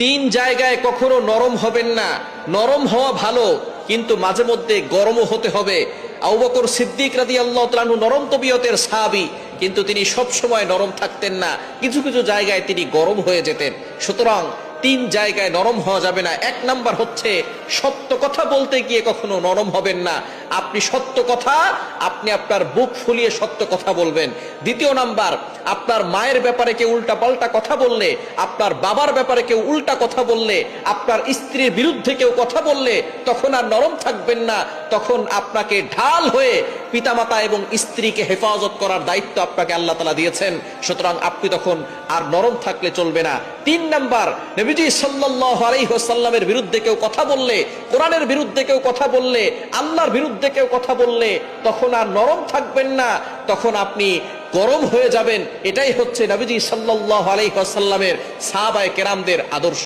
তিন জায়গায় কখনো নরম হবেন না। নরম হওয়া ভালো, কিন্তু মাঝে মধ্যে গরমও হতে হবে। আবু বকর সিদ্দিক রাদি আল্লাহ তালু নরম তবিয়তের সাহাবি, কিন্তু তিনি সব সময় নরম থাকতেন না। কিছু কিছু জায়গায় তিনি গরম হয়ে যেতেন। সুতরাং তিন জায়গায় নরম হওয়া যাবে না। এক নাম্বার হচ্ছে, সত্য কথা বলতে গিয়ে কখনো নরম হবেন না। আপনি সত্য কথা, আপনি আপনার বুক ফুলিয়ে সত্য কথা বলবেন। দ্বিতীয় নাম্বার, আপনার মায়ের ব্যাপারে কেউ উল্টা পাল্টা কথা বললে, আপনার বাবার ব্যাপারে কেউ উল্টা কথা বললে, আপনার স্ত্রীর বিরুদ্ধে কেউ কথা বললে, তখন আর নরম থাকবেন না, তখন আপনাকে ঢাল হয়ে পিতামাতা এবং স্ত্রীকে হেফাজত করার দায়িত্ব আপনাকে আল্লাহ তালা দিয়েছেন। সুতরাং আপনি তখন আর নরম থাকলে চলবে না। তিন নাম্বার, নবীজি সাল্লাহ আলাইসাল্লামের বিরুদ্ধে কেউ কথা বললে, কোরআনের বিরুদ্ধে কেউ কথা বললে, আল্লাহর বিরুদ্ধে কেউ কথা বললে তখন আর নরম থাকবেন না, তখন আপনি গরম হয়ে যাবেন। এটাই হচ্ছে নবীজি সাল্লাহ আলাইসাল্লামের সাহাবায় কেরামদের আদর্শ।